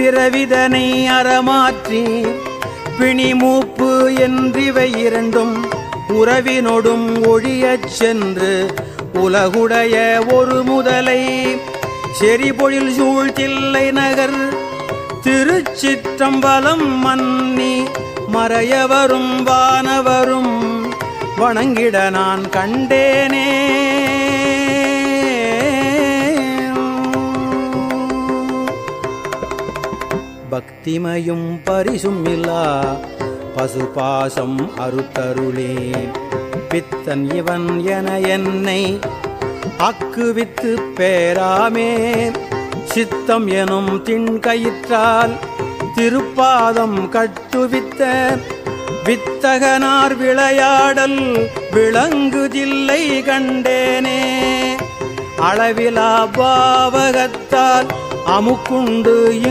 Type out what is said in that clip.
பிறவிதனை அறமாற்றி பிணிமூப்பு என்றிவை இரண்டும் உறவினொடும் ஒழியச் சென்று உலகுடைய ஒரு முதலை செறிபொழில் சூழ்த்தில்லை நகர் திருச்சிற்றம்பலம் மன்னி மறையவரும் வானவரும் வணங்கிட நான் கண்டேனே. பக்திமையும் பரிசும் இல்லா பசுபாசம் அறுத்தருளே பித்தன் இவன் என என்னை அக்குவித்து பேராமே. சித்தம் எனும் திண்கயிற்றால் திருப்பாதம் கட்டுவித்த. வித்தகனார் விளையாடல் விளங்குதில்லை கண்டேனே. அளவிலா பாவகத்தால் அமுக்குண்டு